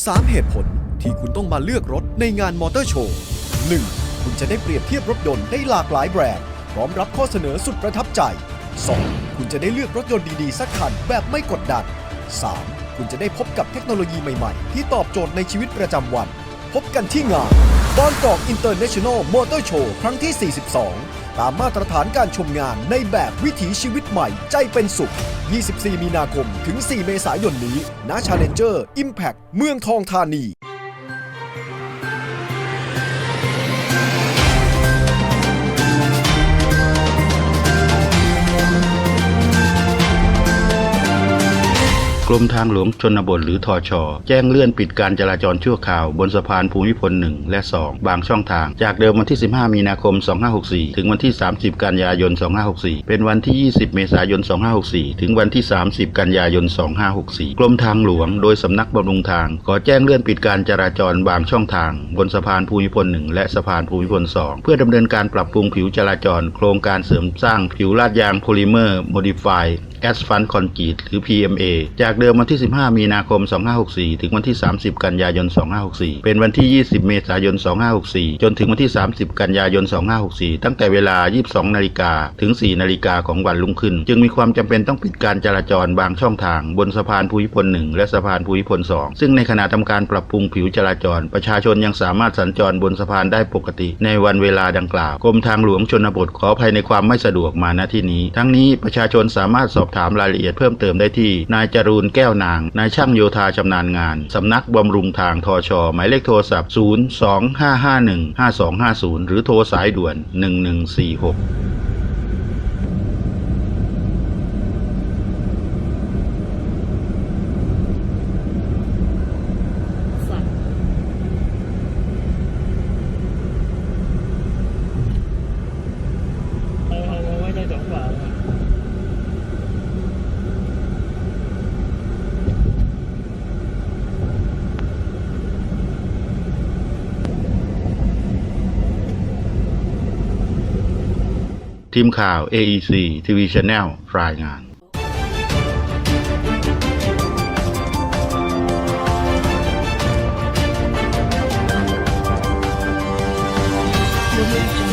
3 เหตุผลที่คุณต้องมาเลือกรถในงานมอเตอร์โชว์ 1. คุณจะได้เปรียบเทียบรถยนต์ได้หลากหลายแบรนด์ พร้อมรับข้อเสนอสุดประทับใจ 2. คุณจะได้เลือกรถยนต์ดีๆ สักคันแบบไม่กดดัน 3. คุณจะได้พบกับเทคโนโลยีใหม่ๆ ที่ตอบโจทย์ในชีวิตประจำวัน พบกันที่งานบางกอกอินเตอร์เนชั่นแนลมอเตอร์โชว์ครั้งที่ 42 ตามมาตรฐานการชมงานในแบบวิถีชีวิตใหม่ใจเป็นสุข 24 มีนาคมถึง 4 เมษายนนี้ณ Challenger Impact เมืองทองธานี รมทางหลวงชนบทหรือทอชอแจ้งเลื่อนปิดการจราจรชั่วคราวบนสะพานภูมิพล 1 และ 2 บางช่องทาง จากเดิมวันที่ 15 มีนาคม 2564 ถึงวันที่ 30 กันยายน 2564 เป็นวันที่ 20 เมษายน 2564 ถึงวันที่ 30 กันยายน 2564 กรมทางหลวงโดยสำนักบำรุงทาง ขอแจ้งเลื่อนปิดการจราจรบางช่องทาง บนสะพานภูมิพล 1 และสะพานภูมิพล 2 เพื่อดำเนินการปรับปรุงผิวจราจร โครงการเสริมสร้างผิวลาดยางโพลิเมอร์โมดิฟาย แอสฟันคอนกรีตหรือ PMA จากเดิมวันที่ 15 มีนาคม 2564 ถึงวันที่ 30 กันยายน 2564 เป็นวันที่ 20 เมษายน 2564 จนถึงวันที่ 30 กันยายน 2564 ตั้งแต่เวลา 22 นาฬิกาถึง 4 นาฬิกาของวันรุ่งขึ้น จึงมีความจำเป็นต้องปิดการจราจรบางช่องทาง บนสะพานภูมิพล 1 และสะพานภูมิพล 2 ซึ่งในขณะทำการปรับปรุงผิวจราจร ประชาชนยังสามารถสัญจรบนสะพานได้ปกติ ในวันเวลาดังกล่าวกรมทางหลวงชนบทขออภัยในความไม่สะดวกมาณที่นี้ ทั้งนี้ประชาชนสามารถสอบถามรายละเอียดเพิ่มเติมได้ที่ นายจรูนแก้วนาง นายช่างโยธาชำนาญงาน สำนักบำรุงทางทอชอหมายเลขโทรศัพท์ 025515250 หรือโทรสายด่วน 1146 ทีมข่าว AEC TV Channel รายงาน嗯。